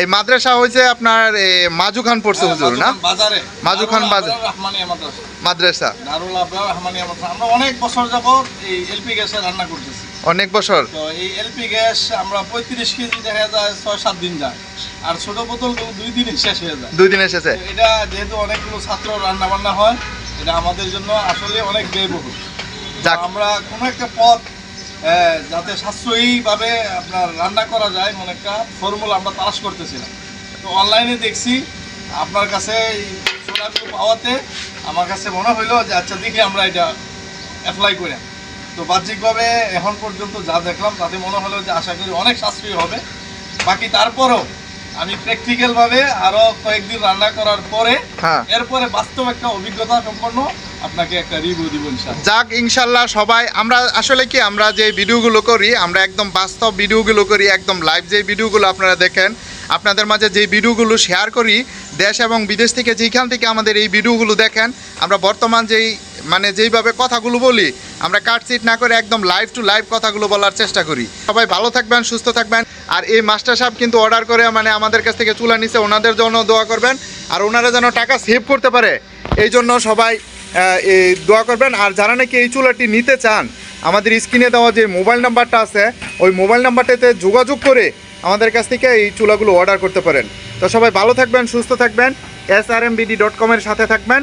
এই মাদ্রাসা হয়েছে আপনার মাজু খান পড়ছে হুজুর না? মাজু খান বাজার। মাদ্রাসা। আমরা অনেক বছর যাবত এই এলপি গ্যাসে রান্না করতেছি। অনেক বছর। তো এই এলপি গ্যাস আমরা পঁয়ত্রিশ কেজি দেখা যায় ছয় সাত দিন যায়। আর ছোট বোতল দুই দিনে শেষ হয়ে যায়। দুই দিন তো এটা যেহেতু অনেকগুলো ছাত্র রান্না বান্না হয় এটা আমাদের জন্য আসলে অনেক ব্যয়বহুল। আমরা কোনো একটা পথ যাতে সাশ্রয়ীভাবে আপনার রান্না করা যায় মনে একটা ফর্মুলা আমরা তালাশ করতেছিলাম। তো অনলাইনে দেখছি, আপনার কাছে সোনাগুলো পাওয়াতে আমার কাছে মনে হইল যে আচ্ছা দেখি আমরা এটা অ্যাপ্লাই করি তো বাহ্যিকভাবে এখন পর্যন্ত যা দেখলাম, তাতে মনে হলো যে, আশা করি অনেক সাশ্রয়ী হবে। বাকি তারপরেও আমি প্র্যাকটিক্যালভাবে আরও কয়েকদিন রান্না করার পরে হ্যাঁ। এরপরে বাস্তব একটা অভিজ্ঞতা সম্পন্ন আপনাকে একটা রিভিউ দিব ইনশাআল্লাহ। যাক ইনশাল্লাহ সবাই আমরা আসলে কি আমরা যে ভিডিওগুলো করি আমরা একদম বাস্তব ভিডিওগুলো করি একদম লাইভ যে ভিডিওগুলো আপনারা দেখেন আপনাদের মাঝে যে ভিডিওগুলো শেয়ার করি দেশ এবং বিদেশ থেকে যেখান থেকে আমাদের এই ভিডিওগুলো দেখেন আমরা বর্তমান যেই মানে যেইভাবে কথাগুলো বলি, আমরা কাটচিট না করে একদম লাইভ টু লাইভ কথাগুলো বলার চেষ্টা করি। সবাই ভালো থাকবেন, সুস্থ থাকবেন, আর এই মাস্টার সাহেব কিন্তু অর্ডার করে মানে আমাদের কাছ থেকে চুলা নিছে, ওনাদের জন্য দোয়া করবেন, আর ওনারা যেন টাকা সেভ করতে পারে, এই জন্য সবাই এই দোয়া করবেন। আর যারা নাকি এই চুলাটি নিতে চান, আমাদের স্ক্রিনে দেওয়া যে মোবাইল নাম্বারটা আছে, ওই মোবাইল নাম্বারটাতে যোগাযোগ করে আমাদের কাছ থেকে এই চুলাগুলো অর্ডার করতে পারেন। তো সবাই ভালো থাকবেন, সুস্থ থাকবেন S R M BD dot কমের সাথে থাকবেন।